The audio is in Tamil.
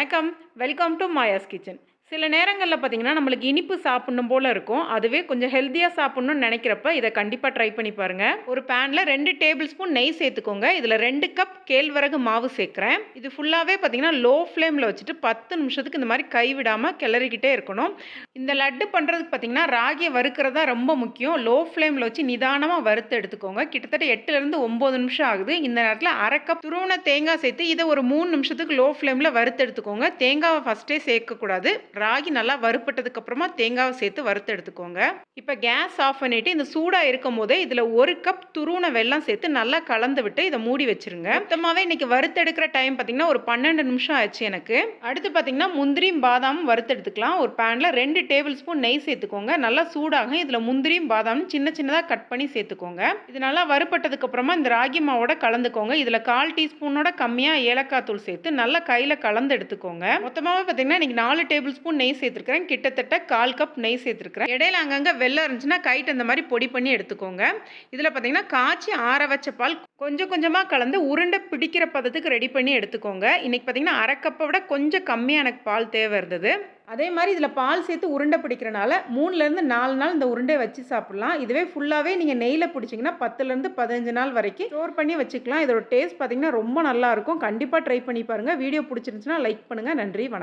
வணக்கம். வெல்கம் டு மாயாஸ் கிச்சன் சில நேரங்களில் பார்த்தீங்கன்னா நம்மளுக்கு இனிப்பு சாப்பிடணும் போல் இருக்கும். அதுவே கொஞ்சம் ஹெல்த்தியாக சாப்பிட்ணுன்னு நினைக்கிறப்ப இதை கண்டிப்பாக ட்ரை பண்ணி பாருங்கள் ஒரு பேனில் ரெண்டு டேபிள் ஸ்பூன் நெய் சேர்த்துக்கோங்க. இதில் ரெண்டு கப் கேழ்வரகு மாவு சேர்க்குறேன். இது ஃபுல்லாகவே பார்த்தீங்கன்னா லோ ஃப்ளேமில் வச்சுட்டு பத்து நிமிஷத்துக்கு இந்த மாதிரி கைவிடாமல் கிளறிக்கிட்டே இருக்கணும். இந்த லட்டு பண்ணுறதுக்கு பார்த்தீங்கன்னா ராகியை வறுக்கிறதா ரொம்ப முக்கியம். லோ ஃப்ளேமில் வச்சு நிதானமாக வறுத்து எடுத்துக்கோங்க. கிட்டத்தட்ட எட்டுலேருந்து ஒம்பது நிமிஷம் ஆகுது. இந்த நேரத்தில் அரை கப் துருவன தேங்காய் சேர்த்து இதை ஒரு மூணு நிமிஷத்துக்கு லோ ஃப்ளேமில் வறுத்து எடுத்துக்கோங்க. தேங்காவை ஃபஸ்ட்டே சேர்க்கக்கூடாது. ராகி நல்லா வறுப்பட்டதுக்கு அப்புறமா தேங்காவை சேர்த்து வறுத்து எடுத்துக்கோங்க. இப்போ கேஸ் ஆஃப் பண்ணிட்டு இந்த சூடாக இருக்கும் போதே இதில் ஒரு கப் துருவன வெல்லம் சேர்த்து நல்லா கலந்து விட்டு இதை மூடி வச்சிருங்க. மொத்தமாகவே இன்னைக்கு வறுத்தெடுக்கிற டைம் பார்த்தீங்கன்னா ஒரு பன்னெண்டு நிமிஷம் ஆச்சு எனக்கு. அடுத்து பார்த்தீங்கன்னா முந்திரியும் பாதாமும் வறுத்தெடுத்துக்கலாம் ஒரு பேனில் ரெண்டு டேபிள் ஸ்பூன் நெய் சேர்த்துக்கோங்க. நல்லா சூடாகும் இதில் முந்திரியும் பாதாமும் சின்ன சின்னதாக கட் பண்ணி சேர்த்துக்கோங்க. இது நல்லா வறுப்பட்டதுக்கு அப்புறமா இந்த ராகி மாவோட கலந்துக்கோங்க. இதில் கால் டீஸ்பூனோட கம்மியாக ஏலக்காய் தூள் சேர்த்து நல்லா கையில் கலந்து எடுத்துக்கோங்க. மொத்தமாகவே பார்த்தீங்கன்னா இன்னைக்கு நாலு டேபிள் ஸ்பூன் நெய் சேர்த்துருக்கிறேன். கிட்டத்தட்ட கால் கப் நெய் சேர்த்துருக்கிறேன். இடையில அங்கங்கே வெள்ளம் இருந்துச்சுன்னா கைட்டு அந்த மாதிரி பொடி பண்ணி எடுத்துக்கோங்க. இதில் பார்த்தீங்கன்னா காய்ச்சி ஆற வச்ச பால் கொஞ்சம் கொஞ்சமாக கலந்து உருண்டை பிடிக்கிற பதத்துக்கு ரெடி பண்ணி எடுத்துக்கோங்க. இன்றைக்கி பார்த்தீங்கன்னா அரை கப்பை விட கொஞ்சம் கம்மியாக எனக்கு பால் தேவை இருந்தது. அதே மாதிரி இதில் பால் சேர்த்து உருண்டை பிடிக்கிறனால மூணுலேருந்து நாலு நாள் இந்த உருண்டையை வச்சு சாப்பிட்லாம். இதுவே ஃபுல்லாகவே நீங்கள் நெய்யில் பிடிச்சிங்கன்னா பத்துலேருந்து பதினஞ்சு நாள் வரைக்கும் ஸ்டோர் பண்ணி வச்சுக்கலாம். இதோட டேஸ்ட் பார்த்தீங்கன்னா ரொம்ப நல்லாயிருக்கும் கண்டிப்பாக ட்ரை பண்ணி பாருங்கள் வீடியோ பிடிச்சிருந்துச்சுன்னா லைக் பண்ணுங்கள் நன்றி. வணக்கம்.